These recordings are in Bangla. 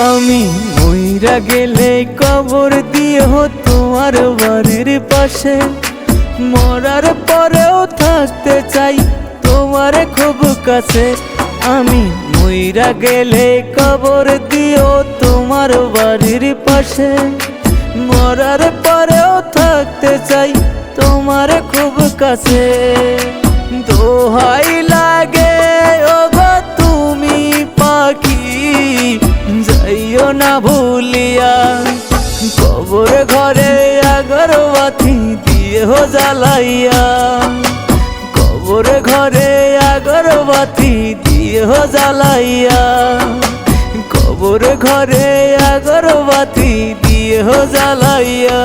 মইরা গেলে কবর দিও তোমার বাড়ির পাশে। মরার পরেও থাকতে চাই তোমার খুব কাছে। আমি মইরা গেলে কবর দিও তোমার বাড়ির পাশে। মরার পরেও থাকতে চাই তোমার খুব কাছে। না ভুলিয়া কবর ঘরে আগরবাতি দিয়ে হো জ্বালাইয়া কবর ঘরে আগরবাতি দিয়ে হো জ্বালাইয়া কবর ঘরে আগরবাতি দিয়ে হো জ্বালাইয়া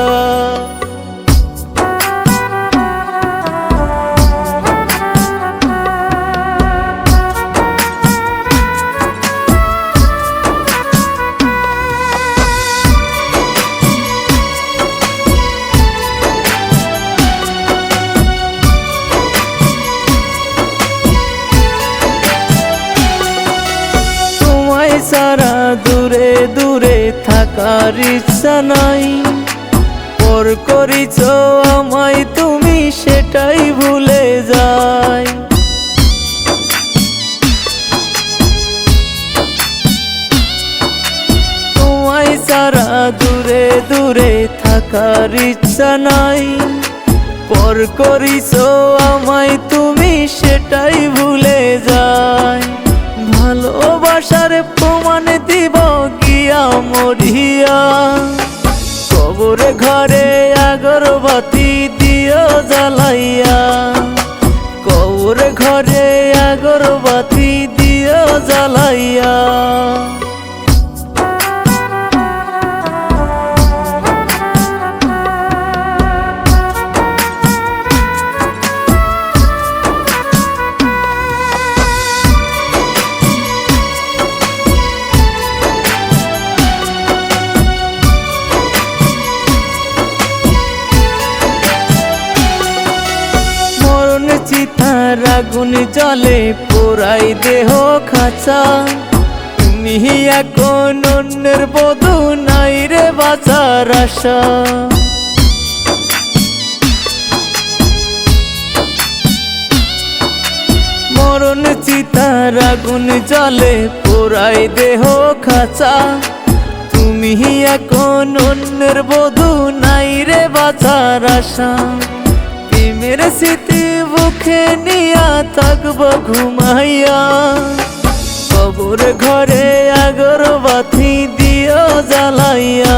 সারা দূরে দূরে থাকার ইচ্ছা নাই। পর করিছ আমায়, তুমি সেটাই ভুলে যাই তোমায় সারা দূরে দূরে থাকার ইচ্ছা নাই। পর করিছ আমায়, তুমি সেটাই ভুলে যাই ভালোবাসার প্রমাণ দিব গিয়া মরিয়া। কবর ঘরে আগরবাতি দিও জ্বালাইয়া। কবর ঘরে আগরবাতি দিও জ্বালাইয়া। আগুন জলে পোড়াই দেহ খাঁচা। তুমি এখন অন্যের বধু, নাই রে বাঁচার আশা। মরণ চিতার আগুন জলে পোড়াই দেহ খাঁচা। তুমি এখন অন্যের বধু, নাই রে বাঁচার আশা। প্রেমের স্মৃতি বুকে নিয়া থাকব ঘুমাইয়া কবর ঘরে আগর বাথি দিও জ্বালাইয়া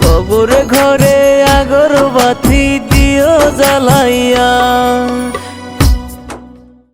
কবর ঘরে আগর বাথি দিও জ্বালাইয়া